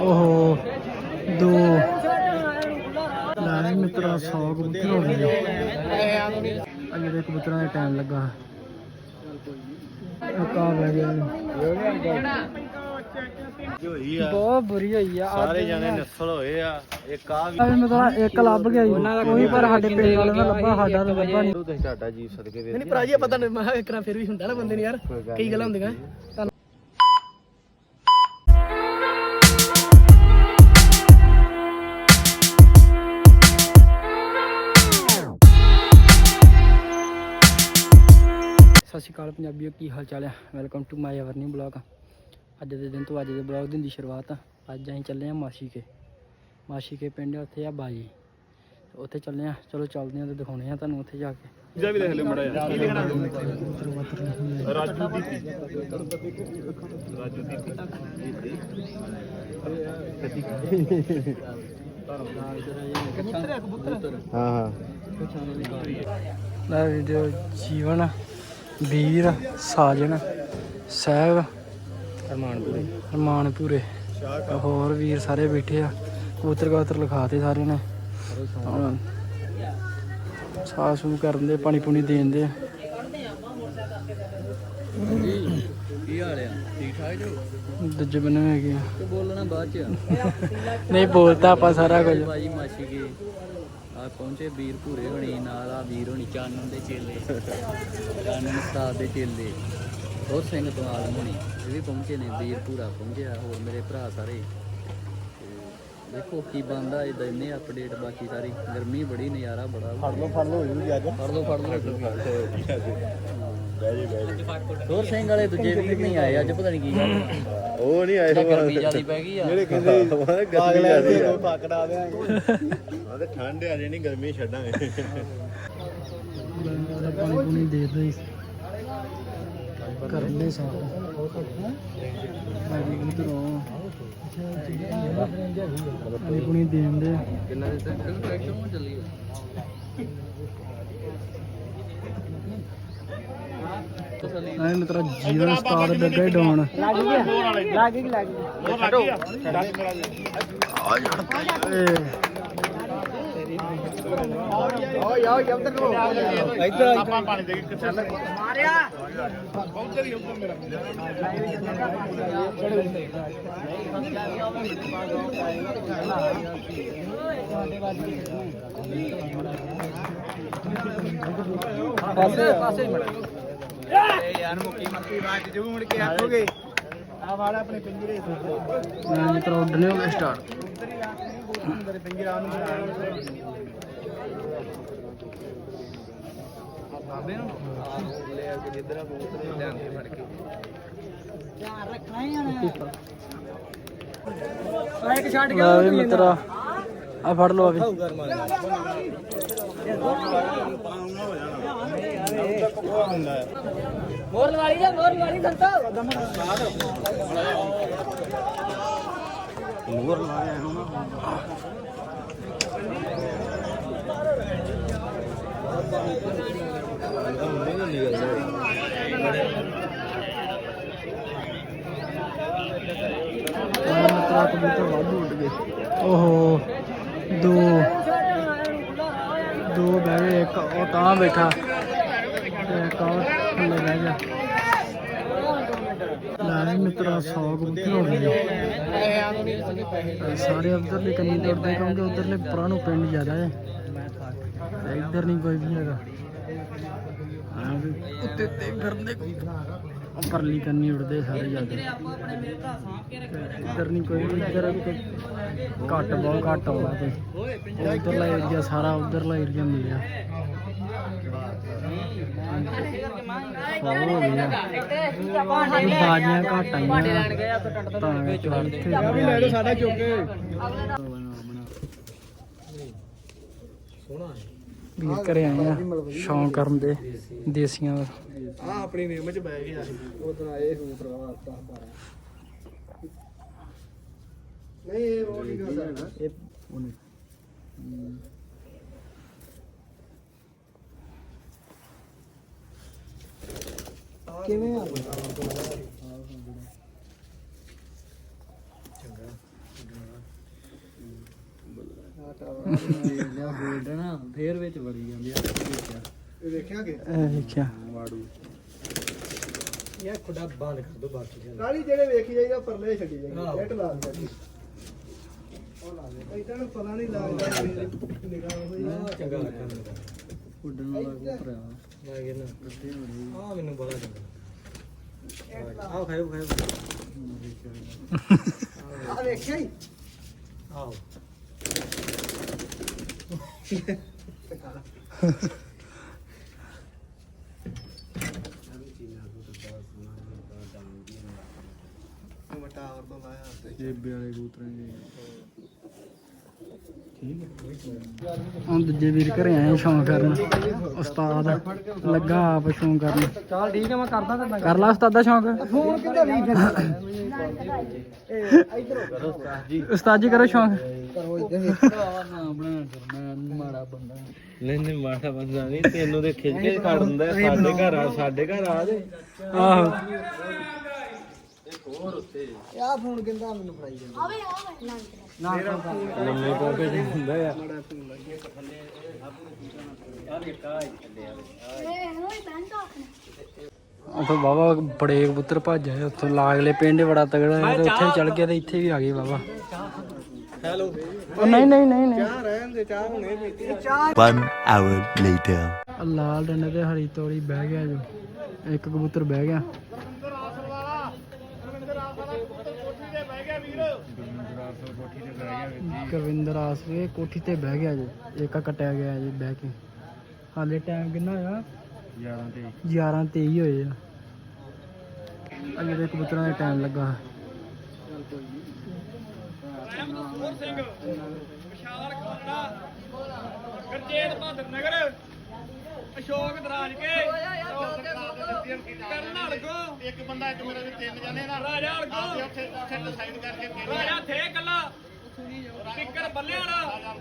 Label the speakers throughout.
Speaker 1: ਓਹੋ, ਦੋ। ਲੈ ਮਿੱਤਰਾ 100 ਕਬੂਤਰ ਹੋ ਗਏ ਆ ਜਿਹੜੇ ਕਬੂਤਰਾਂ ਦਾ ਟਾਈਮ ਲੱਗਾ। ਇੱਕ ਆ ਬਹਿ ਗਿਆ
Speaker 2: ਹੋਈ ਆ।
Speaker 1: ਬਹੁਤ ਬੁਰੀ ਹੋਈ ਆ
Speaker 2: ਸਾਰੇ ਜਣੇ ਨਸਲ ਹੋਏ ਆ। ਇੱਕ ਆ ਵੀ
Speaker 1: ਅਰੇ ਮੇਰਾ ਇੱਕ ਲੱਭ ਗਿਆ ਜੀ। ਕੋਈ ਪਰ ਸਾਡੇ ਪਿੰਡ ਵਾਲੇ ਦਾ ਲੱਭਾ ਸਾਡਾ ਤਾਂ ਲੱਭਾ ਨਹੀਂ।
Speaker 2: ਤੁਸੀਂ ਤੁਹਾਡਾ ਜੀ ਸਦਕੇ ਵੀਰ
Speaker 1: ਨਹੀਂ ਭਰਾ ਜੀ ਪਤਾ ਨਹੀਂ ਮੈਂ ਇੱਕ ਨਾ ਫਿਰ ਵੀ ਹੁੰਦਾ ਨਾ ਬੰਦੇ ਨੂੰ ਯਾਰ। ਕਈ ਗੱਲਾਂ ਹੁੰਦੀਆਂ। ਤੁਹਾਨੂੰ ਸਤਿ ਸ਼੍ਰੀ ਅਕਾਲ ਪੰਜਾਬੀਓ ਕੀ ਹਾਲ ਚਾਲ ਹੈ welcome to my our new blog ਅੱਜ ਦੇ ਦਿਨ ਤੋਂ ਅੱਜ ਦੇ ਬਲੌਗ ਦੀ ਸ਼ੁਰੂਆਤ। ਆ ਅੱਜ ਅਸੀਂ ਚੱਲੇ ਆ ਮਾਸੀ ਕੇ ਮਾਸੀ ਕੇ ਪਿੰਡ ਉੱਥੇ ਆ ਬਾਜੀ। ਉੱਥੇ ਚੱਲੇ ਆ ਚਲੋ ਚੱਲਦੇ ਆ ਤੇ ਦਿਖਾਉਣੇ ਆ ਤੁਹਾਨੂੰ ਉੱਥੇ ਜਾ ਕੇ।
Speaker 2: ਜਾ ਵੀ ਦੇਖ ਲੈ ਮੜਾ
Speaker 1: ਰਾਜੂ
Speaker 2: ਰਾਜੂ ਦੀ ਰਾਜੂ ਦੀ ਹਾਂ ਹਾਂ
Speaker 1: ਲੈ ਵੀਡੀਓ ਜੀਵਨ ਵੀਰ ਸਾਜਨ ਸਹਿਬ।
Speaker 2: ਅਰਮਾਨਪੁਰੀ
Speaker 1: ਰਮਾਨਪੁਰੇ ਹੋਰ ਵੀਰ ਸਾਰੇ ਬੈਠੇ ਆ। ਕਬੂਤਰ ਕਬੂਤਰ ਲਿਖਾਤੇ ਸਾਰੇ ਨੇ। ਹੁਣ ਸਾਫ਼ ਸੂ ਕਰਨ ਦੇ, ਪਾਣੀ ਪੂਣੀ ਦੇਣ ਦੇ।
Speaker 2: ਕੀ ਹਾਲ ਆ ਠੀਕ ਠਾਕ ਜੋ
Speaker 1: ਦੂਜੇ ਬੰਨੇ ਹੈਗੇ ਆ।
Speaker 2: ਤੇ ਬੋਲਣਾ ਬਾਅਦ ਚ
Speaker 1: ਨਹੀਂ ਬੋਲਦਾ ਆਪਾਂ ਸਾਰਾ ਕੁਝ।
Speaker 2: ਬਾਜੀ ਮਾਸੀ ਕੇ ਆ ਪਹੁੰਚੇ ਵੀਰ ਭੂਰੇ ਹੋਣੀ, ਨਾਲ ਆ ਵੀਰ ਹੋਣੀ, ਚਾਨਣ ਦੇ ਚੇਲੇ। ਚਾਨਣ ਉਸਤਾਦ ਦੇ ਚੇਲੇ। ਹੋਰ ਸਿੰਘ ਤੋਂ ਆਲਮ ਹੋਣੀ ਇਹ ਵੀ ਪਹੁੰਚੇ ਨੇ ਵੀਰ ਭੂਰਾ ਪਹੁੰਚਿਆ ਹੋਰ ਮੇਰੇ ਭਰਾ ਸਾਰੇ। ਦੇਖੋ ਕੀ ਬੰਦਾ ਇਹ ਦਿੰਨੇ ਅਪਡੇਟ ਬਾਕੀ ਸਾਰੀ ਗਰਮੀ ਬੜੀ ਨਜ਼ਾਰਾ ਬੜਾ। ਫੜ ਲਓ ਫੜ ਲਓ ਜੀ ਅੱਜ ਫੜ ਲਓ ਫੜ ਲਓ। ਹੋਰ ਸਿੰਘ ਵਾਲੇ ਦੂਜੇ ਵੀਰ ਨਹੀਂ ਆਏ ਅੱਜ ਪਤਾ ਨਹੀਂ ਕੀ ਗੱਲ ਉਹ ਨਹੀਂ ਆਏ। ਗਰਮੀ ਜਿਆਦੀ ਪੈ ਗਈ ਆ। ਜਿਹੜੇ ਕਹਿੰਦੇ ਗਰਮੀ ਜਿਆਦੀ ਆ। ਪਕੜਾ ਦੇਾਂਗੇ ਆ ਤੇ ਠੰਡ ਆ ਜਿਹੜੀ ਗਰਮੀ ਛੱਡਾਂਗੇ।
Speaker 1: ਪਾਣੀ ਪੂਣੀ ਦੇ ਦੇ ਕਰਨ ਸਾਫ਼ ਬਾਜੀ ਪਾਣੀ ਪੂਣੀ ਦੇਣ ਦੇ
Speaker 2: ਕਿੰਨਾ ਦੇ ਚੱਲੀ
Speaker 1: ਮਤਰਾ ਸਟਾਰ ਲੱਗਾ ਡਾਉਣ। ਲੱਗ ਗਿਆ ਲੱਗ ਗਈ ਲੱਗ ਗਈ। ਆ ਯਾਰ
Speaker 2: ਇੱਧਰ ਆਪਾਂ ਪਾਣੀ ਦੇ ਕੇ ਚੱਲ
Speaker 1: ਪਾਸੇ ਪਾਸੇ
Speaker 2: ਯਾਰ ਮੁੱਕੀ ਮੱਕੀ ਬਾਅਦ ਜੂ ਮੁੜ ਕੇ ਆਖੋਗੇ ਆ ਵਾਲਾ ਆਪਣੇ ਪਿੰਜਰੇ
Speaker 1: ਮੈਂ ਮਤਰਾ ਉੱਡਨੇ ਹੋ ਗਏ ਸਟਾਰਟ
Speaker 2: ਪਿੰਜਰਾ ਨੂੰ ਬਾਬੇ ਨੂੰ? ਲੈ ਆ ਕੇ ਜਿੱਧਰ ਆ ਕਬੂਤਰ ਨੂੰ ਲਿਆਂਦੇ ਫੜ ਕੇ
Speaker 1: ਇੱਕ ਛੱਡ ਗਿਆ ਮਿੱਤਰਾ ਆ ਫੜ ਲਓ ਅਭੀ। ਮੋਰ ਲਵਾਲੀ ਜਾ ਮੋਰ ਲਵਾਲੀ ਸੰਤੋ।
Speaker 2: ਨੂਰ ਲਾਇਆ ਹੁਣ।
Speaker 1: ਮਿੱਤਰਾ ਕਬੂਤਰ ਵਾਧੂ ਉੱਡ ਗਏ ਓਹੋ, ਦੋ। ਦੋ ਬਹਿ ਗਏ, ਇੱਕ ਉਹ ਤਾਂ ਬੈਠਾ। ਇੱਕ ਉਹ ਥੱਲੇ ਬਹਿ ਗਿਆ। ਲੈ ਮਿੱਤਰਾ 100 ਕਬੂਤਰ ਹੋ ਗਏ ਸਾਰੇ ਉਧਰਲੇ ਕੰਨੀ ਤੋੜਦੇ ਕਿਉਂਕਿ ਉਧਰਲੇ ਪਰਾਂ ਨੂੰ ਪਿੰਡ ਜ਼ਿਆਦਾ ਹੈ। ਇੱਧਰ ਨਹੀਂ ਕੋਈ ਵੀ ਹੈਗਾ। ਹਾਂ ਵੀ ਉੱਤੇ ਉੱਤੇ ਫਿਰਦੇ ਕੋਈ। ਉਹ ਪਰਲੀ ਕੰਨੀ ਉੜਦੇ ਸਾਰੇ ਜਾਂਦੇ ਇੱਧਰ ਨਹੀਂ ਕੋਈ ਵੀ, ਇੱਧਰ ਵੀ ਕੋਈ ਘੱਟ ਬਹੁਤ ਘੱਟ ਆਉਂਦਾ ਕੋਈ। ਉਧਰਲਾ ਏਰੀਆ ਸਾਰਾ ਉਧਰਲਾ ਏਰੀਆ ਮਿਲਿਆ ਹੋ ਗਿਆ। ਬਾਜੀਆਂ ਘੱਟ ਆਈਆਂ। ਤਾਂ ਵਿੱਚ ਇੱਥੇ ਲੈ ਲਓ ਸਾਡਾ ਚੁੱਕੇ। ਵੀਰ ਘਰੇ ਆਏ ਆ ਸ਼ੌਂਕ ਕਰਨ ਦੇ ਦੇਸੀਆਂ ਦਾ।
Speaker 2: ਆ ਆਪਣੀ ਨੇਮ ਚ ਬੈ ਗਿਆ ਉਦੋਂ ਆਏ ਹੂ ਪ੍ਰਵਾਹ ਨਹੀਂ ਇਹ ਉਹ ਨਹੀਂ ਕਿਵੇਂ ਆ?
Speaker 1: ਚੰਗਾ ਆ ਟਾਵਾ ਇਹ
Speaker 2: ਨਾ। ਬੋਲਣਾ ਆ ਫੇਰ ਵਿੱਚ ਵੜੀ ਜਾਂਦੇ ਆ ਵਿੱਚ
Speaker 3: ਇਹ ਦੇਖਿਆ ਕਿ?
Speaker 1: ਇਹ ਦੇਖਿਆ।
Speaker 2: ਮਾੜੂ।
Speaker 3: ਇਹ ਖੁੱਡਾ ਬੰਦ ਕਰ ਦੋ ਬਾਕੀ ਕਾਲੀ ਜਿਹੜੇ ਵੇਖੀ ਜਾਈਦਾ ਪਰਲੇ ਛੱਡੀ ਜਾਈਦਾ। ਨੈਟ ਲਾ ਦੇ ਉਹ ਲਾ ਦੇ। ਇਦਾਂ ਨੂੰ ਪਤਾ ਨਹੀਂ ਲੱਗਦਾ ਨਿਗਾਹ ਹੋਈ।
Speaker 2: ਆ ਚੰਗਾ ਲੱਗਾ। ਉੱਡਣ ਵਾਲਾ ਕਬੂਤਰ ਆ
Speaker 3: ਮੈਂ ਕਹਿੰਦਾ
Speaker 2: ਗੱਡੇ ਬੜੇ
Speaker 3: ਆ ਮੈਨੂੰ ਬੜਾ ਚੰਗਾ ਆਓ ਖਾਓ ਖਾਓ ਆ ਦੇਖਿਆ। ਹੀ? ਆਓ ਮਟਾਵਰ ਤੋਂ ਲਾਇਆ
Speaker 2: ਜੇਬੇ ਵਾਲੇ ਕਬੂਤਰਾਂ ਦੇ।
Speaker 1: ਹੁਣ ਦੂਜੇ ਵੀਰ ਘਰੇ ਆਏ ਸ਼ੌਂਕ ਕਰਨ। ਉਸਤਾਦ ਲੱਗਾ ਆਪ ਸ਼ੌਂਕ ਕਰਨ।
Speaker 3: ਚਲ ਠੀਕ ਹੈ ਮੈਂ ਕਰਦਾ ਤੁਹਾਡਾ।
Speaker 1: ਕਰ ਲਾ ਉਸਤਾਦ ਦਾ ਸ਼ੌਂਕ।
Speaker 3: ਫੋਨ ਕਿੱਥੇ ਲਈ ਫਿਰ
Speaker 1: ਉਸਤਾਦ ਜੀ ਕਰੋ ਸ਼ੌਂਕ।
Speaker 3: ਕਰੋ ਇਧਰ
Speaker 2: ਭਰਾਵਾ ਨਾ ਬਣਾ ਕਰ ਮੈਂ ਮਾੜਾ ਬੰਦਾ
Speaker 4: ਨਹੀਂ ਨਹੀਂ ਮਾਠਾ ਬੰਦਾ ਨਹੀਂ ਤੈਨੂੰ ਤੇ ਖਿੱਚ ਕੇ ਕੱਢ ਦਿੰਦਾ। ਸਾਡੇ ਘਰ ਆ ਸਾਡੇ ਘਰ ਆ ਦੇ
Speaker 1: ਆਹੋ।
Speaker 3: ਆ ਫੋਨ ਕਿੰਦਾ ਮੈਨੂੰ ਫੜਾਈ ਜਾਂਦਾ।
Speaker 4: ਲੰਮੇ ਪਾਪੇ ਜੀ ਹੁੰਦਾ ਆ।
Speaker 3: ਬੜਾ ਫੋਨ ਲੱਗਿਆ
Speaker 1: ਉਥੋਂ ਬਾਬਾ ਬੜੇ ਕਬੂਤਰ ਭੱਜ ਆਏ ਉੱਥੋਂ ਲਾਗਲੇ ਪਿੰਡ ਬੜਾ ਤਗੜਾ ਹੈ ਤੇ ਉੱਥੇ ਚੜ ਗਿਆ ਤੇ ਇੱਥੇ ਵੀ ਆ ਗਏ ਬਾਬਾ।
Speaker 3: ਹੈਲੋ।
Speaker 1: ਉਹ ਨਹੀਂ ਨਹੀਂ ਨਹੀਂ ਨਹੀਂ।
Speaker 3: ਚਾਹ ਰਹਿਣ ਦੇ ਚਾਹ ਹੁਣੇ ਪੀਤੀ ਚਾਹ
Speaker 5: One hour later.
Speaker 1: ਆਹ ਲਾਲ ਡੰਡੇ ਤੇ ਹਰੀ ਤੋੜੀ ਬਹਿ ਗਿਆ ਜੋ। ਇੱਕ ਕਬੂਤਰ ਬਹਿ ਗਿਆ। ਕਰਵਿੰਦਰ ਆਸਵੇ ਕੋਠੀ ਤੇ ਬਹਿ ਗਿਆ ਜੀ। ਇੱਕ ਕਟਿਆ ਗਿਆ ਜੀ ਬਹਿ ਕੇ। ਹਾਲੇ ਟਾਈਮ ਕਿੰਨਾ ਹੋਇਆ?
Speaker 4: 11 ਤੇ
Speaker 1: 11 23 ਹੋਏ ਆ। ਅਜੇ ਦੇ ਕਬੂਤਰਾਂ ਦਾ ਟਾਈਮ ਲੱਗਾ।
Speaker 6: ਗਰਜੇਤ ਬਹਾਦਰ ਨਗਰ ਅਸ਼ੋਕ ਦਰਾਜ ਕੇ। ਕਰਨ ਹਲਕੋ ਇੱਕ ਬੰਦਾ ਇੱਕ ਮੇਰੇ ਵੀ ਤਿੰਨ ਜਣੇ ਨਾ ਰਾਜਾ ਹਲਕੋ। ਉੱਥੇ ਉੱਥੇ ਡਿਸਾਈਡ ਕਰਕੇ ਰਾਜਾ ਥੇ ਕੱਲਾ ਫਿੱਕਰ ਬੱਲੇ ਵਾਲਾ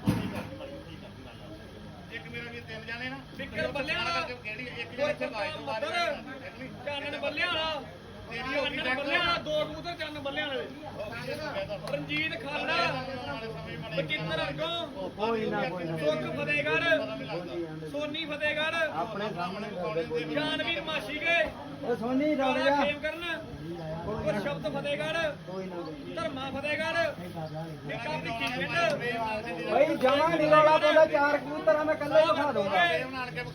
Speaker 6: ਇੱਕ ਮੇਰਾ ਵੀ ਤਿੰਨ ਜਣੇ ਨਾ। ਫਿੱਕਰ ਬੱਲੇ ਵਾਲਾ ਕਿਹੜੀ ਇੱਕ ਜਣੇ ਇੱਥੇ ਲਾਈ ਤੋਂ ਬਾਹਰ ਚਾਨਣ ਬੱਲੇ ਵਾਲਾ ਤੇਰੀ ਹੋ ਗਈ ਬੱਲੇ ਵਾਲਾ। ਦੋ ਕਬੂਤਰ ਚੰਨ ਬੱਲੇ ਵਾਲੇ ਰਣਜੀਤ ਖਾਨਾ ਬਚਿੱਤਰ ਅਰਗੋ ਕੋਈ ਨਾ ਕੋਈ ਨਾ। ਸੁੱਖ ਫਤਿਹਗੜ੍ਹ। ਸੋਨੀ ਫਤਿਹਗੜ੍ਹ। ਆਪਣੇ ਸਾਹਮਣੇ ਜਾਨਵੀਰ ਮਾਸ਼ੀ ਕੇ
Speaker 3: ਉਹ ਸੋਨੀ
Speaker 6: ਰਾਜਾ ਖੇਮ ਕਰਨ। ਗੁਰ ਸ਼ਬਦ ਫਤਿਹਗੜ੍ਹ। ਧਰਮਾ ਫਤਿਹਗੜ੍ਹ। ਇੱਕ ਆਪਣੀ ਪਿੰਡ।
Speaker 3: ਭਾਈ ਜਮਾ ਨਹੀਂ ਰੌਲਾ ਪਾਉਂਦਾ ਚਾਰ ਕਬੂਤਰਾਂ ਮੈਂ ਕੱਲੇ ਵਿਖਾ ਦੂੰਗਾ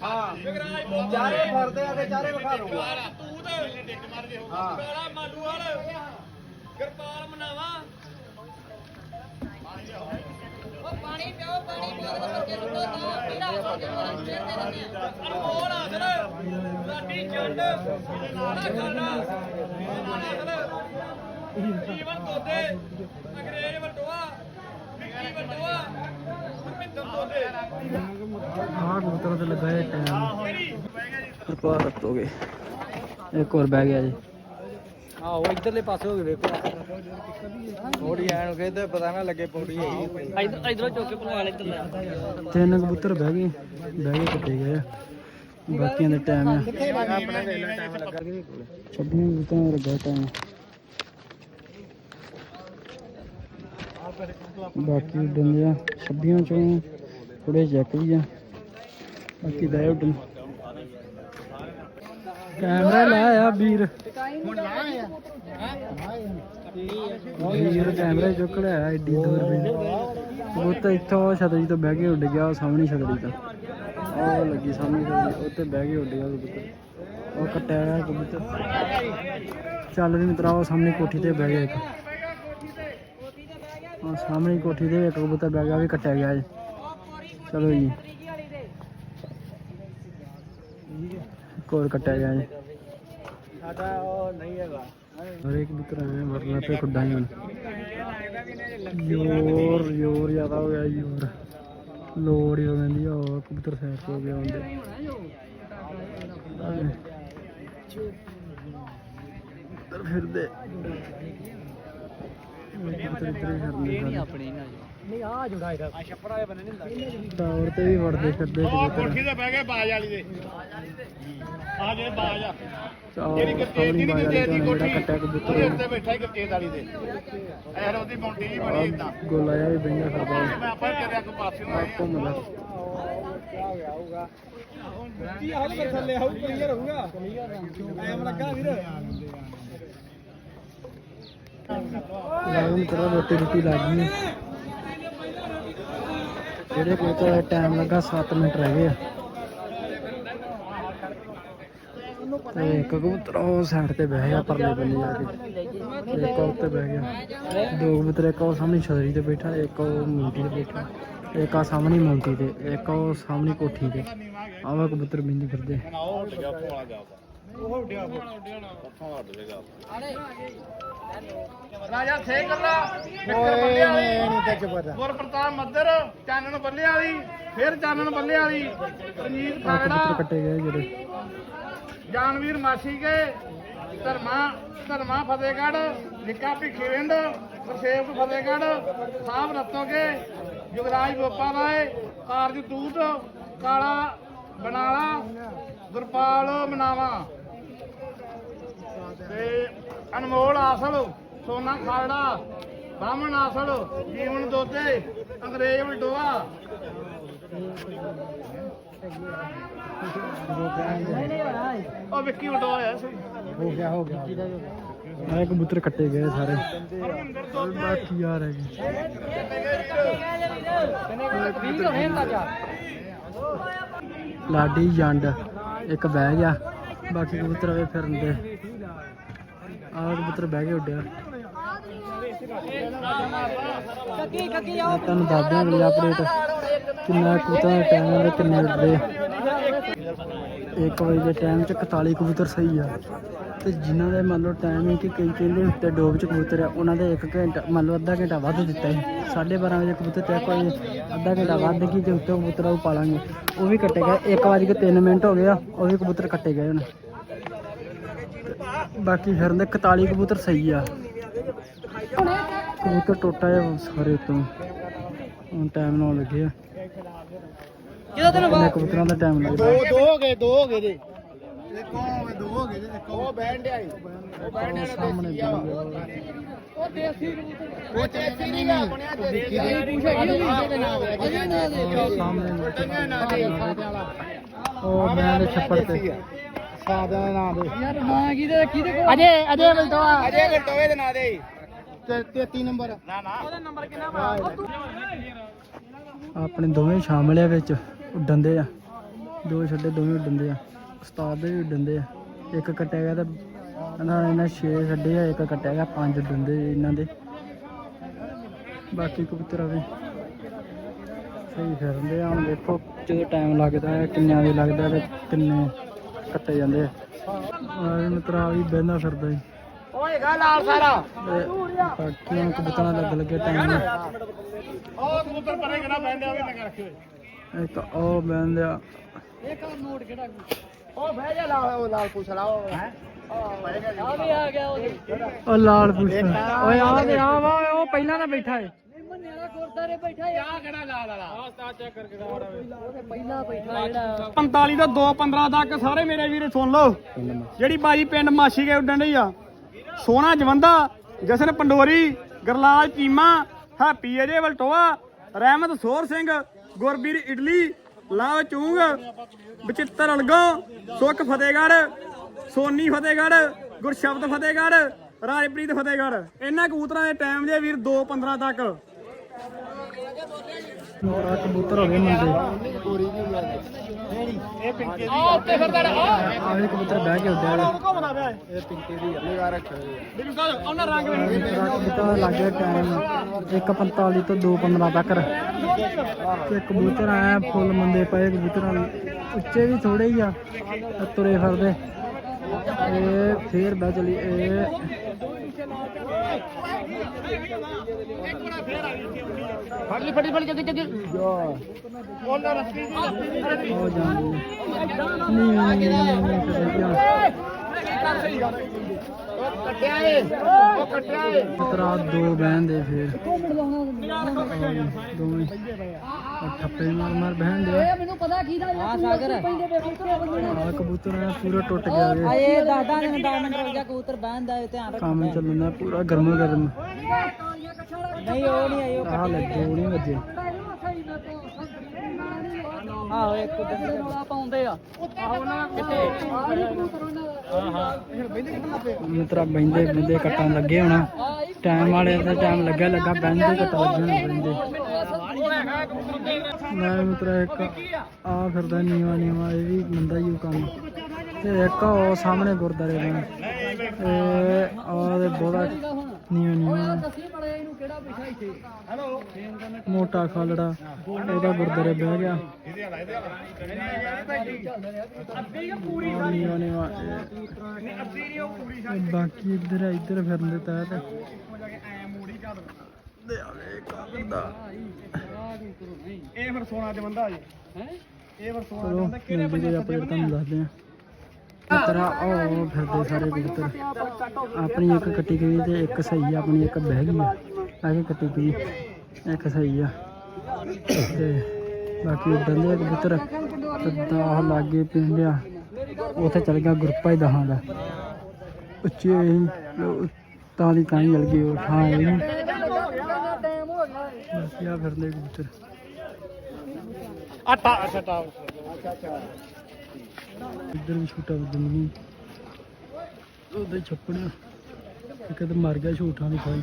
Speaker 6: ਹਾਂ।
Speaker 3: ਚਾਰੇ ਫਰਦੇ ਆ ਤੇ ਚਾਰੇ ਵਿਖਾ ਦੂੰਗਾ
Speaker 6: ਤੂਤ ਹਾਂ। ਕਾਲਾ ਮਾਲੂਵਾਲ। ਕਿਰਪਾਲ ਮਨਾਵਾ। ਉਹ ਪਾਣੀ ਪਿਓ ਪਾਣੀ ਬੱਚੇ ਨੂੰ ਦੋ ਪੀੜਾ ਅਨਮੋਲ ਜੱਟ ਨਾ ਖਾਣਾ ਜੀਵਨ ਤੋਦੇ ਅੰਗਰੇਜ਼ ਵਟੋਆ ਮਿੱਟੀ ਵਟੋਆ ਹਰਮਿੰਦਰ ਤੋਦੇ
Speaker 1: ਆਹ ਤੇ ਟਾਈਮ।
Speaker 6: ਕਿਹੜੀ?
Speaker 1: ਕਿਰਪਾ ਹੋ ਗਏ ਇੱਕ ਹੋਰ ਬਹਿ ਗਿਆ ਜੀ।
Speaker 3: ਆਹੋ ਇਧਰਲੇ ਪਾਸੇ ਹੋ ਗਏ ਵੇਖੋ ਪੌੜੀ ਐਨ ਕੇ ਤੇ ਪਤਾ ਨਾ ਲੱਗੇ ਪੌੜੀ ਹੈਗੀ
Speaker 6: ਇਧਰੋਂ ਚੁੱਕ ਕੇ ਬੁਲਾ ਲੈ ਇੱਧਰ
Speaker 1: ਤਿੰਨ ਕਬੂਤਰ ਬਹਿ ਗਏ ਬਹਿ ਕੇ ਕੱਟੇ ਗਏ। ਬਾਕੀਆਂ ਦੇ ਟਾਈਮ ਆ।
Speaker 3: ਆਪਣਾ ਵੇਲਾ ਟਾਈਮ ਲੱਗਾ ਕਿ
Speaker 1: ਛੱਬੀਆਂ ਕਬੂਤਰਾਂ ਦਾ ਲੱਗਾ ਟਾਈਮ ਬਾਕੀ ਉੱਡਣ ਦੇ ਆ ਛੱਬੀਆਂ ਚੋਂ ਥੋੜੇ ਚੈੱਕ ਵੀ ਆ। ਬਾਕੀ ਦਾ ਉੱਡਣ। ਕੈਮਰਾ ਲਾਇਆ ਵੀਰ। ਵੀਰ ਕੈਮਰਾ ਚੁੱਕ ਲਿਆ ਐਡੀ ਦੂਰ ਵੀ। ਉਹ ਤਾਂ ਇੱਥੋਂ ਛਤਰੀ ਤੋਂ ਬਹਿ ਕੇ ਉੱਡ ਗਿਆ, ਉਹ ਸਾਹਮਣੇ ਛਤਰੀ ਤੋਂ। ਉਹ ਲੱਗੀ ਸਾਹਮਣੇ ਛਤਰੀ ਉੱਤੇ ਬਹਿ ਕੇ ਉੱਡ ਗਿਆ ਕਬੂਤਰ। ਉਹ ਕੱਟਿਆ ਗਿਆ ਕਬੂਤਰ। ਚੱਲ ਵੀ ਮਿੱਤਰਾ, ਉਹ ਸਾਹਮਣੇ ਕੋਠੀ ਤੇ ਬਹਿ ਗਿਆ ਇੱਕ। ਉਹ ਸਾਹਮਣੇ ਕੋਠੀ ਤੇ ਇੱਕ ਕਬੂਤਰ ਬਹਿ ਗਿਆ ਵੀ ਕੱਟਿਆ ਗਿਆ ਜੀ। ਚਲੋ ਜੀ। ਇੱਕ ਹੋਰ ਕੱਟਿਆ ਗਿਆ ਜੀ।
Speaker 3: ਸਾਡਾ ਉਹ ਨਹੀਂ ਹੈਗਾ।
Speaker 1: ਹਰੇ ਕਬੂਤਰ ਐ ਮਰਨਾ ਤੇ ਖੁੱਡਾ ਹੀ ਹੁਣ। ਯੋਰ ਯੋਰ ਜ਼ਿਆਦਾ ਹੋ ਗਿਆ ਯੋਰ ਲੋੜ ਹੀ ਹੋ ਜਾਂਦੀ ਆ ਉਹ ਕਬੂਤਰ ਸਾਈਡ ਤੇ ਹੋ ਗਿਆ ਹੁੰਦੇ ਇੱਧਰ ਫਿਰਦੇ। ਕਬੂਤਰ ਇੱਧਰ ਹੀ ਫਿਰਦੇ ਸਾਰੇ।
Speaker 2: ਆਪਣੀ ਨਾ
Speaker 3: ਨਹੀਂ ਆ ਜੁੜਾ ਇਹਦਾ ਆ ਛੱਪੜ ਵਾਲੇ ਬੰਨੇ ਨਹੀਂ ਹੁੰਦਾ।
Speaker 1: ਟਾਵਰ ਤੇ ਵੀ ਵੜਦੇ ਫਿਰਦੇ ਕਬੂਤਰ।
Speaker 6: ਤੇ ਬਹਿ ਗਏ ਬਾਜ ਵਾਲੀ ਦੇ। ਆ ਜੇ ਬਾਜ ਆ
Speaker 1: ਚਾਹ
Speaker 6: ਜਿਹੜੀ ਗੱਤੇ ਦੀ ਨਹੀਂ
Speaker 1: ਵਾਲੀ
Speaker 6: ਗੱਤੇ ਦੀ
Speaker 1: ਜਿਹੜਾ
Speaker 6: ਕੋਠੀ
Speaker 1: ਕੱਟਿਆ
Speaker 6: ਉਹਦੇ
Speaker 1: ਕਬੂਤਰ
Speaker 6: ਉੱਤੇ ਬੈਠਾ ਹੀ ਗੱਤੇ ਵਾਲੀ ਦੇ। ਐਰ ਉਹਦੀ ਬੌਂਟੀ ਜੀ ਬਣੀ ਇਦਾਂ
Speaker 1: ਗੋਲਾ ਜਿਹਾ ਵੀ ਬਹਿੰਦਾ ਫਿਰਦਾ
Speaker 6: ਮੈਂ ਆਪਾਂ ਤੇਰੇ ਕੋ ਪਾਸੇ ਨੂੰ
Speaker 1: ਆ
Speaker 6: ਆਏ
Speaker 1: ਘੁੰਮਦਾ
Speaker 3: ਕੀ ਹਾਲ ਕਰ ਥੱਲੇ ਆਉ ਕਲੀਅਰ ਹੋਊਗਾ ਐਮ ਲੱਗਾ ਵੀਰ
Speaker 1: ਲਾਗਨ ਤੇਰਾ ਰੋਟੀ ਰੋਟੀ ਲੱਗ। ਜਿਹੜੇ ਕਬੂਤਰ ਟਾਈਮ ਲੱਗਾ 7 ਮਿੰਟ ਰਹਿ ਗਏ ਆ। ਤੇ ਇੱਕ ਕਬੂਤਰ ਉਹ ਸਾਈਡ ਤੇ ਬਹਿ ਗਿਆ ਪਰਲੇ ਬੰਨੇ ਜਾ ਕੇ। ਤੇ ਇੱਕ ਉੱਤੇ ਬਹਿ ਗਿਆ। ਦੋ ਕਬੂਤਰ ਇੱਕ ਉਹ ਸਾਹਮਣੇ ਛਤਰੀ ਤੇ ਬੈਠਾ ਇੱਕ ਉਹ ਮੂੰਟੀ ਤੇ ਬੈਠਾ ਇੱਕ ਆ ਸਾਹਮਣੇ ਮੂੰਟੀ ਤੇ ਇੱਕ ਉਹ ਸਾਹਮਣੇ ਕੋਠੀ ਤੇ। ਆਵਾ ਕਬੂਤਰ ਬਿੰਦੀ ਫਿਰਦੇ।
Speaker 6: ਰਾਜਾ ਸੇ ਗੱਲਾ। ਵਿਕਰ ਬੱਲੇ ਵਾਲੀ। ਗੁਰ ਪ੍ਰਤਾਪ ਮੱਦਰ ਚਾਨਣ ਬੱਲੇ ਵਾਲੀ ਫਿਰ ਚਾਨਣ ਬੱਲੇ ਵਾਲੀ। ਰਣਜੀਤ ਖਾਗੜਾ
Speaker 1: ਕੱਟੇ ਗਏ ਜਿਹੜੇ।
Speaker 6: ਜਾਨਵੀਰ ਮਾਸੀ ਕੇ, ਧਰਮਾ ਧਰਮਾ ਫਤਿਹਗੜ੍ਹ, ਨਿੱਕਾ ਭਿੱਖੀਵਿੰਡ ਗੁਰਸੇਵਕ ਫਤਿਹਗੜ੍ਹ ਸਾਹਿਬ ਰਤੋ ਕੇ, ਯੁਵਰਾਜ ਬੋਪਾ ਰਾਏ, ਕਾਰਜ ਕਾਲਾ ਬਨਾਲਾ, ਗੁਰਪਾਲ ਮਨਾਵਾ। ਤੇ ਅਨਮੋਲ ਆਸਲ, ਸੋਨਾ ਖਾੜਾ, ਬਾਹਮਣ ਆਸਲ, ਜੀਵਨ ਦੋਤੇ, ਅੰਗਰੇਜ਼ ਵਲਟੋਆ। ਉਹ ਵਿੱਕੀ ਵਲਟੋਆ ਆਇਆ ਸੀ।
Speaker 1: ਹੋ ਗਿਆ ਹੋ ਗਿਆ ਇਹ ਕਬੂਤਰ ਕੱਟੇ ਗਏ ਸਾਰੇ। ਬਾਕੀ ਆ ਰਹਿ ਗਏ ਲਾਡੀ ਜੰਡ, ਇੱਕ ਬਹਿ ਗਿਆ, ਬਾਕੀ ਕਬੂਤਰ ਵੇ ਫਿਰਨ ਦੇ। ਆਹ ਕਬੂਤਰ ਬਹਿ ਕੇ ਉੱਡਿਆ। ਮੈਂ ਤੁਹਾਨੂੰ ਦੱਸ ਦਿਆਂ ਅਗਲੀ ਅਪਡੇਟ ਕਿੰਨਾ ਕਬੂਤਰਾਂ ਟਾਈਮ ਹੈ ਤੇ ਕਿੰਨੇ ਉੱਡਦੇ ਆ 1 ਵਜੇ ਦੇ ਟਾਈਮ ਚ 41 ਕਬੂਤਰ ਸਹੀ ਆ। ਤੇ ਜਿਨ੍ਹਾਂ ਦੇ ਮੰਨ ਲਓ ਟਾਈਮ ਹੈ ਕਿ ਕਈ ਕਹਿੰਦੇ ਉੱਤੇ ਡੋਬ ਚ ਕਬੂਤਰ ਆ, ਉਹਨਾਂ ਦੇ 1 ਘੰਟਾ, ਮੰਨ ਲਓ ਅੱਧਾ ਘੰਟਾ ਵੱਧ ਦਿੱਤਾ ਹੈ 12:30 ਵਜੇ ਕਬੂਤਰ ਚੈੱਕ ਹੋਏ, ਅੱਧਾ ਘੰਟਾ ਵੱਧ ਕੀ ਜੇ ਉੱਤੇ ਕਬੂਤਰ ਉਹ ਪਾਲਾਂਗੇ। ਉਹ ਵੀ ਕੱਟੇ ਗਏ 1 ਵਜੇ ਕੇ 3 ਮਿੰਟ ਹੋ ਗਏ ਆ, ਉਹ ਵੀ ਕਬੂਤਰ ਕੱਟੇ ਗਏ ਹੁਣ। ਬਾਕੀ ਫਿਰਨ ਦੇ 41 ਕਬੂਤਰ ਸਹੀ ਆ। ਕਬੂਤਰ ਟੋਟਾ ਹੈ ਸਾਰੇ ਤੋਂ ਹੁਣ ਟਾਈਮ ਨਾਲ ਲੱਗੇ ਆ ਕਿਹਦਾ ਤੈਨੂੰ ਕਬੂਤਰਾਂ ਦਾ ਟਾਈਮ ਲੱਗਦਾ
Speaker 6: ਦੋ ਹੋ ਗਏ ਦੋ ਹੋ ਗਏ ਜੀ। ਦੇਖੋ ਦੋ ਹੋ ਗਏ ਜੀ ਦੇਖੋ ਉਹ ਬੈਂਡ ਆਈ ਉਹ ਬੈਂਡ
Speaker 1: ਉਹ ਸਾਹਮਣੇ ਬਹਿ ਗਿਆ
Speaker 6: ਉਹ ਦੇਸੀ ਉਹ ਦੇਸੀ ਨਹੀਂ ਬਣਿਆ ਦੇਸੀ। ਦੇ ਨਾਮ ਹੈ
Speaker 1: ਉਹ ਸਾਹਮਣੇ
Speaker 6: ਟੰਗਾ ਨਾ ਦੇ।
Speaker 1: ਉਹ ਮੈਂ ਦੇ ਛੱਪੜ ਤੇ।
Speaker 3: ਸਾਦਾ ਦਾ ਨਾਮ ਦੇ।
Speaker 1: ਯਾਰ ਹਾਂ ਕਿਹਦੇ ਕਿਹਦੇ ਕੋਲ? ਅਜੇ ਅਜੇ ਬਲਟੋਆ
Speaker 6: ਅਜੇ ਗਲਟੋਏ ਦੇ ਨਾਂ ਦੇ।
Speaker 3: ਤੇ 33 ਨੰਬਰ।
Speaker 6: ਨਾ ਨਾ। ਉਹਦਾ ਨੰਬਰ ਕਿੰਨਾ ਵਾ?
Speaker 1: ਆਪਣੇ ਦੋਵੇਂ ਸ਼ਾਮਲ ਆ ਵਿੱਚ। ਉੱਡਣ ਦੇ ਆ। ਦੋ ਛੱਡੇ ਦੋਵੇਂ ਉੱਡਣ ਦੇ ਆ। ਉਸਤਾਦ ਦੇ ਵੀ ਉੱਡਣ ਦੇ ਆ। ਇੱਕ ਕੱਟਿਆ ਗਿਆ ਤਾਂ ਇਹਨਾਂ ਇਹਨਾਂ 6 ਛੱਡੇ ਆ ਇੱਕ ਕੱਟਿਆ ਗਿਆ ਪੰਜ ਉੱਡਣ ਦੇ ਇਹਨਾਂ ਦੇ। ਬਾਕੀ ਕਬੂਤਰ ਵੀ ਸਹੀ ਫਿਰਦੇ ਆ। ਹੁਣ ਦੇਖੋ ਜਦੋਂ ਟਾਈਮ ਲੱਗਦਾ ਹੈ ਕਿੰਨਿਆਂ ਦੇ ਲੱਗਦਾ ਤੇ ਕਿੰਨੇ ਕੱਟੇ ਜਾਂਦੇ ਆ। ਆਹ ਮਿੱਤਰਾ ਵੀ ਬਹਿੰਦਾ ਫਿਰਦਾ ਹੀ
Speaker 6: ਓਏਗਾ ਲਾਲ ਸਾਰਾ।
Speaker 1: ਤੇ ਬਾਕੀਆਂ ਕਬੂਤਰਾਂ ਦਾ ਲੱਗ ਲੱਗੇ ਟਾਈਮ
Speaker 6: ਉਹ ਕਬੂਤਰ ਪਰੇ ਕਿਹੜਾ ਬੈਂਡ ਆ ਉਹ ਵੀ ਲਗਾ ਰੱਖੇ ਹੋਏ
Speaker 1: ਇੱਕ ਉਹ ਬਹਿੰਦਿਆ
Speaker 6: ਉਹ ਬਹਿ ਜਾ ਲਾਲ ਉਹ ਲਾਲ ਪੁੱਛ ਲਾ ਉਹ ਹੈ?
Speaker 1: ਉਹ ਲਾਲ ਪੁੱਛ ਓਏ ਆ ਤੇ ਆ ਵਾ ਉਹ ਪਹਿਲਾਂ ਤਾਂ ਬੈਠਾ ਏ।
Speaker 6: ਆ ਕਿਹੜਾ ਲਾਲ ਵਾਲਾ?
Speaker 3: 45 ਤੋਂ 2 15 ਤੱਕ ਸਾਰੇ ਮੇਰੇ ਵੀਰ ਸੁਣ ਲਓ। ਜਿਹੜੀ ਬਾਜੀ ਪਿੰਡ ਮਾਛੀ ਕੇ ਉੱਡਣ ਰਹੀ ਆ। ਸੋਨਾ ਜਵੰਦਾ ਜਸਨ ਪੰਡੋਰੀ ਗਰਲਾਲ ਚੀਮਾ ਹੈਪੀ ਅਜੇ ਵਲਟੋਆ ਰਹਿਮਤ ਸੋਹਰ ਸਿੰਘ ਗੁਰਬੀਰ ਇਡਲੀ ਲਾਵ ਚੂੰਗ, ਬਚਿੱਤਰ ਅਲਗੋ ਸੁੱਖ ਫਤਿਹਗੜ੍ਹ, ਸੋਨੀ ਫਤਿਹਗੜ੍ਹ, ਗੁਰਸ਼ਬਦ ਫਤਿਹਗੜ੍ਹ, ਰਾਜਪ੍ਰੀਤ ਫਤਿਹਗੜ੍ਹ। ਇਹਨਾਂ ਕਬੂਤਰਾਂ ਦੇ ਟਾਈਮ ਜੇ ਵੀਰ 2 15 ਤੱਕ।
Speaker 1: ਆ ਕਬੂਤਰ ਹੋ ਗਏ ਮੁੰਡੇ।
Speaker 6: ਆ। ਉੱਤੇ ਫਿਰਦਾ ਰਿਹਾ।
Speaker 1: ਆ ਵੀ ਕਬੂਤਰ ਬਹਿ ਕੇ ਉੱਡਿਆ ਵਾ।
Speaker 6: ਘੁੰਮਦਾ ਪਿਆ ਇਹ? ਪਿੰਕੇ ਦੀ ਨਿਗਾਹ ਰੱਖਿਓ ਉਹਨਾਂ ਰੰਗ ਵੇਖ
Speaker 1: ਮੇਰਾ ਕਬੂਤਰ ਦਾ ਲੱਗ ਗਿਆ ਟਾਈਮ 1:45 ਤੋਂ 2:15 ਤੱਕ। ਤੇ ਕਬੂਤਰ ਆਇਆ ਫੁੱਲ ਮੰਦੇ ਪਏ ਕਬੂਤਰਾਂ ਦੇ। ਉੱਚੇ ਵੀ ਥੋੜੇ ਹੀ ਆ ਤੇ ਤੁਰੇ ਫਿਰਦੇ। ਇਹ ਫੇਰ ਬੈ ਚਲੀ ਇਹ
Speaker 6: ਫੜੀ ਫੜੀ ਜੱਗੀ ਜੱਗੀ ਯਾ ਉਹਨਾਂ
Speaker 1: ਰੱਸੀ ਦੀ ਰੱਸੀ ਦੀ ਹੋ ਰਾਤ ਦੋ ਬਹਿਣ ਦੇ ਫੇਰ। ਦੋਵੇਂ ਠੱਪੇ ਮਾਰ ਮਾਰ ਬਹਿਣ ਦੇ।
Speaker 7: ਮੈਨੂੰ ਪਤਾ ਕੀ ਦਾ ਆ ਸਾਗਰ।
Speaker 1: ਆ ਕਬੂਤਰ ਆ ਪੂਰਾ ਟੁੱਟ ਗਿਆ ਵੇ।
Speaker 7: ਆਏ 10 10 ਮਿੰਟ 10 ਮਿੰਟ ਹੋ ਗਿਆ ਕਬੂਤਰ ਬਹਿਣ ਦਾ ਧਿਆਨ ਰੱਖ
Speaker 1: ਕੰਮ ਚੱਲਣਾ ਪੂਰਾ ਗਰਮ ਗਰਮ।
Speaker 7: ਨਹੀਂ ਉਹ ਨਹੀਂ ਆਇਓ
Speaker 1: ਆ ਲੱਗੇ ਉਹ ਨਹੀਂ ਵੱਜੇ।
Speaker 7: ਆਹੋ ਇੱਕ ਦਿਨ ਰੋਲਾ ਪਾਉਂਦੇ ਆ। ਆਹੋ ਨਾ ਕਿਤੇ।
Speaker 1: ਮਿੱਤਰਾ ਬੰਦੇ ਬੰਦੇ ਕੱਟਾਂ ਲੱਗੇ ਹੋਣਾ। ਟਾਈਮ ਵਾਲੇ ਦਾ ਟਾਈਮ ਲੱਗਿਆ ਲੱਗਾ ਬੈਂਦੇ ਕੱਟ ਲੱਗਣ ਬੈਂਦੇ ਮੈਂ ਮਿੱਤਰਾ ਇੱਕ ਆ ਫਿਰਦਾ ਨੀਵਾ ਨੀਵਾ, ਇਹ ਵੀ ਮੰਦਾ ਹੀ ਕੰਮ। ਤੇ ਇੱਕ ਉਹ ਸਾਹਮਣੇ ਗੁਰਦਾਰੇ ਦਾ। ਇਹ ਆ ਦੇ ਬੋੜਾ ਨੀਵਾ ਨੀਵਾ। ਮੋਟਾ ਖਾਲੜਾ ਉਹਦਾ ਗੁਰਦਾਰੇ ਬਹਿ ਗਿਆ। ਬਾਕੀ ਇੱਧਰ ਆ, ਇੱਧਰ ਫਿਰਨ ਦੇ ਤਹਿਤ।
Speaker 3: ਇਹ ਫਿਰ ਸੋਨਾ ਜਵੰਦਾ ਜੀ। ਇਹ ਫਿਰ ਸੋਨਾ
Speaker 1: ਚਲੋ ਮਿਲਦੀ ਜੇ ਆਪਾਂ ਤੁਹਾਨੂੰ ਦੱਸਦੇ ਆ। ਤਰਾ ਉਹ ਫਿਰਦੇ ਸਾਰੇ ਕਬੂਤਰ ਆਪਣੀ ਇੱਕ ਕੱਟੀ ਗਈ ਤੇ ਇੱਕ ਸਹੀ ਆ ਆਪਣੀ ਇੱਕ ਬਹਿ ਗਈ ਆ ਆ ਕੇ ਕੱਟੀ ਗਈ ਇੱਕ ਸਹੀ ਆ। ਤੇ ਬਾਕੀ ਉਦਾਂ ਦੇ ਕਬੂਤਰ ਕਿੱਦਾਂ ਉਹ ਲਾਗੇ ਪਿੰਡਿਆ ਉੱਥੇ ਚਲ ਗਿਆ ਗਰੁੱਪਾ ਹੀ ਦਹਾਂ ਦਾ। ਉੱਚੇ ਤਾਂ ਦੀ ਤਾਂ ਹੀ ਚਲ ਗਏ ਉਹ ਥਾਂ ਇਹ ਨਹੀਂ ਬਾਕੀ ਆ ਫਿਰਦੇ ਕਬੂਤਰ
Speaker 3: ਆਟਾ ਅੱਛਾ ਟਾ
Speaker 1: ਇੱਧਰ ਵੀ ਛੋਟਾ ਨਹੀਂ। ਉਹਦੇ ਛੱਪੜਿਆ ਇੱਕ ਤਾਂ ਮਰ ਗਿਆ ਝੂਠਾਂ ਦੀ ਖਾਈ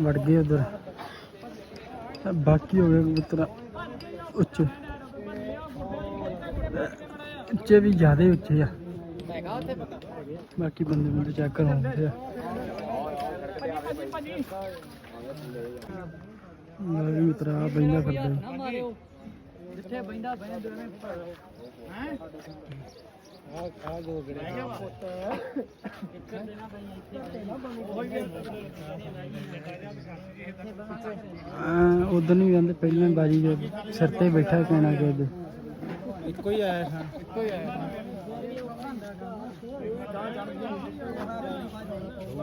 Speaker 1: ਵੜ ਗਏ ਉਧਰ। ਬਾਕੀ ਹੋ ਗਏ ਕਬੂਤਰ ਉੱਚੇ। ਉੱਚੇ ਵੀ ਜ਼ਿਆਦਾ ਉੱਚੇ ਆ। ਬਾਕੀ ਬੰਦੇ ਬੰਦੇ ਚੈੱਕ ਕਰਾਉਂਦੇ ਆ। ਮੈਂ ਵੀ ਉਤਰਾ ਬੈਂਦਾ ਫਿਰਦਾ।
Speaker 7: ਜਿੱਥੇ ਬੈਂਦਾ ਬੈਂਦੇ ਨੇ
Speaker 1: ਉਦੋਂ ਨਹੀਂ ਕਹਿੰਦੇ ਪਹਿਲਾਂ ਬਾਜੀ ਦੇ ਸਿਰ ਤੇ ਬੈਠਾ ਕਹਿਣਾ ਕਿ ਉਹਦੇ
Speaker 3: ਇੱਕੋ ਹੀ ਆਇਆ ਹਾਂ। ਇੱਕੋ ਹੀ ਆਇਆ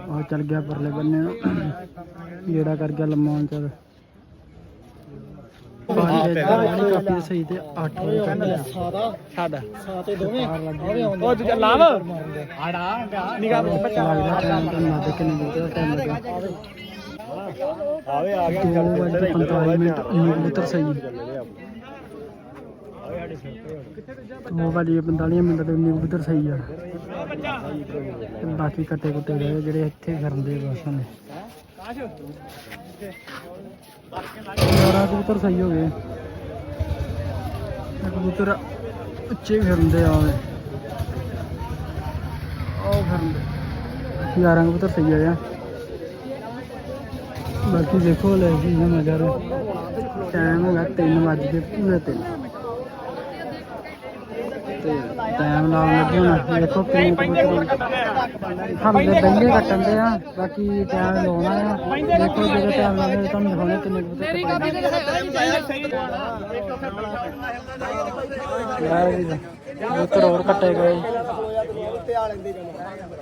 Speaker 1: ਉਹ ਚੱਲ ਗਿਆ ਪਰਲੇ ਬੰਨੇ ਨੂੰ। ਜਿਹੜਾ ਕਰ ਗਿਆ ਲੰਮਾ ਚੱਲ। ਨਹੀਂ ਕਾਫੀ ਸਹੀ ਤੇ 8 ਵਜੇ ਕੱਢਿਆ ਸਾਡਾ। ਸਾਤੇ ਦੋਵੇਂ।
Speaker 3: ਉਹ ਦੂਜਾ ਲਾਵ। ਆੜਾ ਨਿਗਾਹ ਵਿੱਚ ਬੱਚਾ।
Speaker 1: ਲੱਗਦਾ ਟਾਈਮ ਤਾਂ ਨਾ ਦੇ ਕਿੰਨੇ ਮਿੰਟ ਦਾ ਟਾਈਮ ਲੱਗਾ
Speaker 3: ਆਵੇ ਆ ਗਿਆ।
Speaker 1: ਦੋ ਵੱਜ ਕੇ 45 ਮਿੰਟ। 19 ਕਬੂਤਰ ਸਹੀ। ਉਹ ਵਾਲੀ 45 ਮਿੰਟ ਦੇ 19 ਕਬੂਤਰ ਸਹੀ ਆ। ਬਾਕੀ ਕੱਟੇ ਕੁੱਟੇ ਜਿਹੜੇ ਇੱਥੇ ਫਿਰਦੇ ਬਸ ਨੇ ਯਾਰਾ ਕਬੂਤਰ ਸਹੀ ਹੋ ਗਏ। ਕਬੂਤਰ ਉੱਚੇ ਫਿਰਦੇ ਆ ਓਏ। ਉਹ ਫਿਰਦੇ ਯਾਰਾਂ ਕਬੂਤਰ ਸਹੀ ਆ ਬਾਕੀ ਦੇਖੋ ਲੈ ਜੀ ਨਾ ਨਜ਼ਰ। ਟਾਈਮ ਹੋ ਗਿਆ 3 ਵਜ ਕੇ ਪੂਰੇ 3 ਤੇ ਟਾਈਮ ਲਾਉਣ ਲੱਗੇ ਹੁਣ। ਦੇਖੋ ਕਿੰਨੇ ਹਮਲੇ ਬੰਦੇ ਕੱਟਣ ਦੇ ਆ ਬਾਕੀ ਟਾਈਮ ਲਾਉਣਾ ਆ। ਦੇਖੋ ਜਦੋਂ ਟਾਈਮ ਲਾਉਂਦੇ ਤੁਹਾਨੂੰ ਦਿਖਾਉਣੇ ਕਿੰਨੇ ਕਬੂਤਰ ਯਾਰ ਵੀ ਕਬੂਤਰ ਹੋਰ ਕੱਟੇ ਗਏ।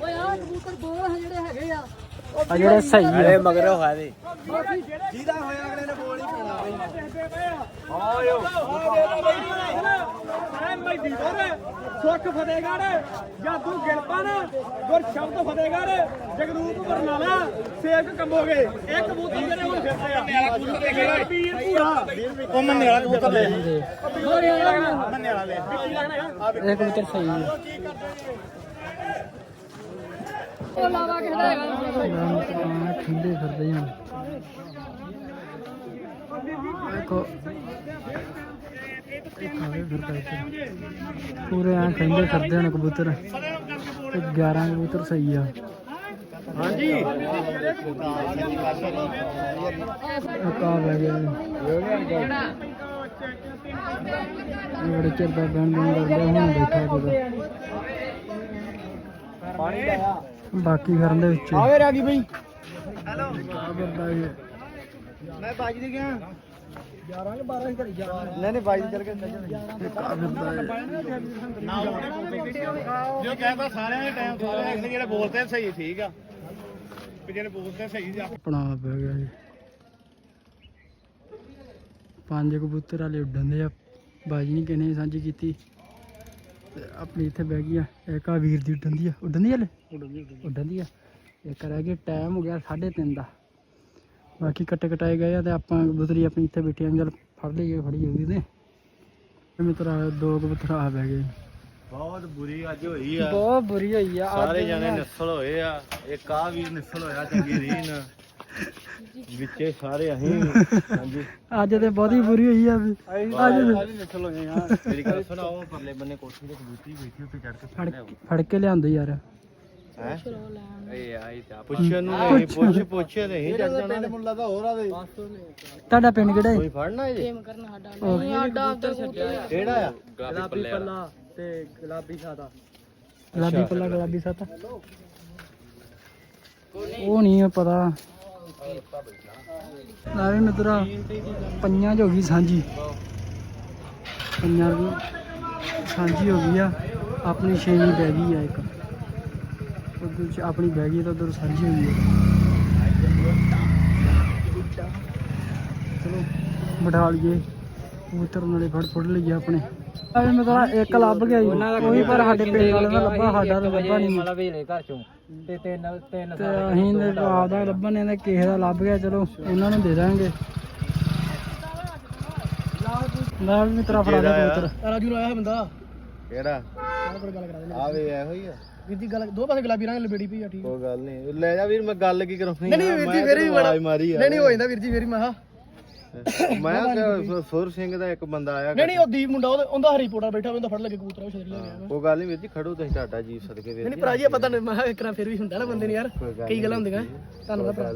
Speaker 7: ਓਏ ਆ ਕਬੂਤਰ ਬੋਲ ਜਿਹੜੇ ਹੈਗੇ ਆ।
Speaker 1: ਆ ਜਿਹੜੇ ਸਹੀ ਆ।
Speaker 4: ਮਗਰੋਂ ਖਾਵੇ
Speaker 3: ਐ ਮੈਦੀ ਦੋਰੇ ਸੁੱਖ ਫਤਿਹਗੜ੍ਹ ਜਾਦੂ ਗਿਲਪਨ ਗੁਰ ਸ਼ਬਦ ਫਤਿਹਗੜ੍ਹ ਜਗਰੂਪ ਬਰਨਾਲਾ ਸੇਵਕ ਕੰਬੋਗੇ ਇਹ ਕਬੂਤਰ ਜਿਹੜੇ ਹੁਣ ਫਿਰਦੇ ਆ ਮੇਰਾ ਕਬੂਤਰ ਦੇਖੇਗਾ ਵੀਰ ਪੂਰਾ ਉਹ ਮੰਨੇ ਵਾਲਾ ਕਬੂਤਰ ਲੈ ਮੰਨੇ ਵਾਲਾ ਲੈ
Speaker 1: ਇਹ ਕਬੂਤਰ ਸਹੀ ਆ।
Speaker 7: ਉਹ ਲਾਵਾ ਹੈਗਾ
Speaker 1: ਫਿਰਦੇ ਹਾਂ ਦੇਖੋ ਇੱਕ ਆਵੇ ਫਿਰਦਾ ਇੱਥੇ ਪੂਰੇ ਐਂ ਠੰਡੇ ਫਿਰਦੇ ਹਨ ਕਬੂਤਰ। ਤੇ 11 ਕਬੂਤਰ ਸਹੀ ਆ।
Speaker 3: ਹਾਂਜੀ।
Speaker 1: ਆ ਬਹਿ ਗਿਆ। ਬੜੇ ਚਿਰ ਦਾ ਬੈਣ ਬੈਣ ਕਰਦਾ ਹੁਣ ਬੈਠਾ ਜਦੋਂ ਬਾਕੀ ਫਿਰਨ ਦੇ ਵਿੱਚ।
Speaker 3: ਆਵੇ ਰਾਗੀ ਬਈ।
Speaker 1: ਇਹ
Speaker 3: ਮੈਂ ਬਾਜ ਦੇ ਗਿਆ। 11 ਕਿ 12 ਹੀ ਘੜੀ ਜਾ
Speaker 1: ਨਹੀਂ ਨਹੀਂ ਬਾਈ ਚੱਲ ਕੇ
Speaker 6: ਜੋ ਕਹਿੰਦਾ ਸਾਰਿਆਂ ਦੇ ਟਾਈਮ ਸਾਰੇ ਹੈਗੇ ਜਿਹੜੇ ਬੋਲਦੇ ਸਹੀ ਠੀਕ ਆ। ਵੀ ਜਿਹੜੇ ਬੋਲਦੇ ਸਹੀ ਜਾ
Speaker 1: ਆਪਣਾ ਪੈ ਗਿਆ ਜੀ ਪੰਜ ਕਬੂਤਰ ਵਾਲੇ ਉੱਡਣ ਦੇ ਆ। ਬਾਜੀ ਨਹੀਂ ਕਿਨੇ ਸਾਂਝੀ ਕੀਤੀ? ਆਪਣੀ ਇੱਥੇ ਬਹਿ ਗਈ ਆ ਇੱਕ ਆ ਵੀਰ ਦੀ ਉੱਡਣ ਦੀ ਆ। ਉੱਡਣ ਦੀ ਹਲੇ? ਉੱਡਣ ਦੀ ਆ। ਇੱਕ ਰਹਿ ਗਿਆ ਟਾਈਮ ਹੋ ਗਿਆ 3:30 ਦਾ। ਬਾਕੀ ਕੱਟੇ ਕਟਾਏ ਗਏ ਆ ਤੇ ਆਪਾਂ ਕਬੂਤਰੀ ਆਪਣੀ ਇੱਥੇ ਬੈਠੇ ਆਂ ਚੱਲ ਫੜ ਲਈਏ ਫੜੀ ਹੋਊਗੀ ਤੇ। ਮਿੱਤਰਾ ਦੋ ਕਬੂਤਰ ਆ ਬਹਿ ਗਏ।
Speaker 4: ਬਹੁਤ ਬੁਰੀ ਅੱਜ ਹੋਈ ਆ।
Speaker 1: ਬਹੁਤ ਬੁਰੀ ਹੋਈ ਆ
Speaker 4: ਸਾਰੇ ਜਣੇ ਨਿਸਲ ਹੋਏ ਆ। ਇੱਕ ਆ ਵੀ ਨਿਸਲ ਹੋਇਆ ਚੰਗੀ ਰੀਨ। ਵਿੱਚੇ ਸਾਰੇ ਅਸੀਂ ਹਾਂਜੀ।
Speaker 1: ਅੱਜ ਤੇ ਬਹੁਤੀ ਬੁਰੀ ਹੋਈ ਆ ਵੀ। ਅੱਜ ਤੇ
Speaker 4: ਨਿਸਲ ਹੋਏ ਆ। ਮੇਰੀ ਗੱਲ ਸੁਣਾਓ ਪਰਲੇ ਬੰਨੇ ਕੋਠੀ ਤੇ ਕਬੂਤਰੀ ਬੈਠੀ ਉੱਤੇ ਚੜ ਕੇ
Speaker 1: ਫੜ ਫੜ ਕੇ ਲਿਆਂਦੇ ਯਾਰ।
Speaker 4: ਹੈ? ਏ ਆਈ ਤਾਂ ਪੁੱਛਣ ਨੂੰ ਨਹੀਂ ਪੁੱਛ ਪੁੱਛ ਨਹੀਂ ਚੱਲ ਜਾਣਾ ਮੁੱਲਾ ਤਾਂ ਹੋਰ ਆਵੇ
Speaker 1: ਤੁਹਾਡਾ ਪਿੰਡ ਕਿਹੜਾ ਹੈ
Speaker 4: ਕੋਈ ਫੜਨਾ ਜੇ ਕਿਹੜਾ ਆ?
Speaker 1: ਗੁਲਾਬੀ ਪੱਲਾ। ਤੇ ਗੁਲਾਬੀ ਸਾਦਾ। ਗੁਲਾਬੀ ਪੱਲਾ ਗੁਲਾਬੀ। ਸਾਦਾ। ਉਹ ਨਹੀਂ ਪਤਾ। ਲਾਵੇ ਮਿੱਤਰਾ, ਪੰਜਾਂ ਚ ਹੋ ਗਈ ਸਾਂਝੀ। ਪੰਜਾਂ ਦੀ ਸਾਂਝੀ ਹੋ ਗਈ ਆ। ਆਪਣੀ ਛੇਵੀਂ ਬਹਿ ਗਈ ਆ ਇੱਕ। ਉਧਰ ਚ ਆਪਣੀ ਬਹਿ ਗਈ ਤਾਂ ਉਧਰ ਸਾਂਝੀ ਹੋਈ ਆ। ਚਲੋ, ਬਿਠਾ ਲਈਏ। ਕਬੂਤਰ ਨਾਲੇ ਫੜ ਫੜ ਲਈਏ ਆਪਣੇ। ਮੇਰਾ ਇੱਕ ਲੱਭ ਗਿਆ ਜੀ। ਕੋਈ ਪਰ ਸਾਡੇ ਪਿੰਡ ਵਾਲੇ ਦਾ ਲੱਭਾ ਸਾਡਾ ਤਾਂ ਲੱਭਾ ਨਹੀਂ।
Speaker 7: ਮਤਲਬ ਵੇਲੇ ਘਰ ਚੋਂ। ਤੇ ਤਿੰਨ ਤਿੰਨ
Speaker 1: ਤੇ ਅਸੀਂ ਨੇ ਆਪਦਾ ਲੱਭਣ ਨੇ ਤੇ ਕਿਸੇ ਦਾ ਲੱਭ ਗਿਆ ਚਲੋ ਉਹਨਾਂ ਨੂੰ ਦੇ ਦਾਂਗੇ। ਨਾ ਵੀ ਤੇਰਾ ਫੜਾ ਦੇ ਕਬੂਤਰ। ਰਾਜੂ ਆਇਆ ਬੰਦਾ।
Speaker 4: ਕਿਹੜਾ?
Speaker 1: ਕਰਾ ਦੇ।
Speaker 4: ਆਵੇ ਇਹੋ ਹੀ ਆ।
Speaker 1: ਵੀਰ ਦੀ ਗੱਲ ਦੋ ਪਾਸੇ ਗੁਲਾਬੀ ਰੰਗ ਲਬੇੜੀ ਪਈ ਆ ਠੀਕ।
Speaker 4: ਕੋਈ ਗੱਲ ਨਹੀਂ। ਲੈ ਜਾ ਵੀਰ ਮੈਂ ਗੱਲ ਕੀ ਕਰਾਉਣੀ
Speaker 1: ਨਹੀਂ ਨਹੀਂ ਵੀਰ ਜੀ ਫੇਰ ਵੀ ਬੜਾ
Speaker 4: ਮਾਰੀ ਆ।
Speaker 1: ਨਹੀਂ ਨਹੀਂ ਹੋ ਜਾਂਦਾ ਵੀਰ ਜੀ ਫੇਰ ਵੀ ਮੈਂ
Speaker 4: ਮੈਂ ਕਿਹਾ ਸੁਰ ਸਿੰਘ ਦਾ ਇੱਕ ਬੰਦਾ ਆਇਆ
Speaker 1: ਨਹੀਂ ਨਹੀਂ ਉਹ ਦੀਪ ਮੁੰਡਾ ਉਹਦਾ- ਉਹਦਾ ਹਰੀ ਪੋੜਾ ਬੈਠਾ ਉਹਦਾ ਫੜ ਲੱਗੇ ਕਬੂਤਰ ਉਹ ਛੇੜ ਲਿਆ ਗਿਆ
Speaker 4: ਕੋਈ ਗੱਲ ਨਹੀਂ ਵੀਰ ਜੀ ਖੜੋ ਤੁਸੀਂ ਤੁਹਾਡਾ ਜੀ ਸਦਕੇ ਵੀਰ
Speaker 1: ਨਹੀਂ ਭਰਾ ਜੀ ਪਤਾ ਨਹੀਂ ਮੈਂ ਇੱਕ ਨਾ ਫਿਰ ਵੀ ਹੁੰਦਾ ਨਾ ਬੰਦੇ ਨੂੰ ਯਾਰ
Speaker 4: ਕੋਈ ਗੱਲ
Speaker 1: ਹੁੰਦੀਆਂ। ਧੰਨਵਾਦ ਭਰਾ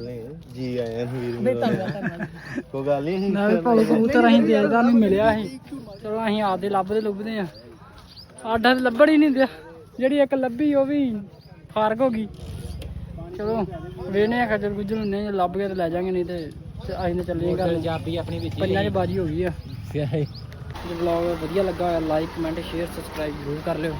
Speaker 4: ਜੀ ਆਏ ਨੂੰ ਵੀਰ
Speaker 1: ਨਹੀਂ ਧੰਨਵਾਦ
Speaker 4: ਕੋਈ ਗੱਲ ਨਹੀਂ
Speaker 1: ਨਾ ਵੀ ਭਾਵੇਂ ਕਬੂਤਰ ਅਸੀਂ ਦੇਖਦਾ ਨਹੀਂ ਮਿਲਿਆ ਸੀ। ਚਲੋ ਅਸੀਂ ਆਪਦੇ ਲੱਭਦੇ ਲੱਭਦੇ ਆ ਸਾਡਾ ਤਾਂ ਲੱਭਣ ਹੀ ਨਹੀਂ ਦਿਆ। ਜਿਹੜੀ ਇੱਕ ਲੱਭੀ ਉਹ ਵੀ ਫਾਰਕ ਹੋ ਗਈ। ਚਲੋ ਵੇਨੇ ਆ ਖਜਰ ਗੁਜਰ ਨੂੰ ਨਹੀਂ ਲੱਭ ਗਿਆ ਤੇ ਲੈ ਜਾਾਂਗੇ ਨਹੀਂ ਤੇ ਤੇ ਅਸੀਂ ਤਾਂ ਚੱਲੇ ਘਰ ਨੂੰ।
Speaker 7: ਪੰਜਾਬੀ ਆਪਣੀ ਵਿੱਚ
Speaker 1: ਪੰਜਾਂ 'ਚ ਬਾਜੀ ਹੋ ਗਈ ਆ। ਜੇ ਵਲੌਗ ਵਧੀਆ ਲੱਗਾ ਹੋਇਆ ਲਾਈਕ ਕਮੈਂਟ ਸ਼ੇਅਰ ਸਬਸਕ੍ਰਾਈਬ ਜ਼ਰੂਰ ਕਰ ਲਿਓ।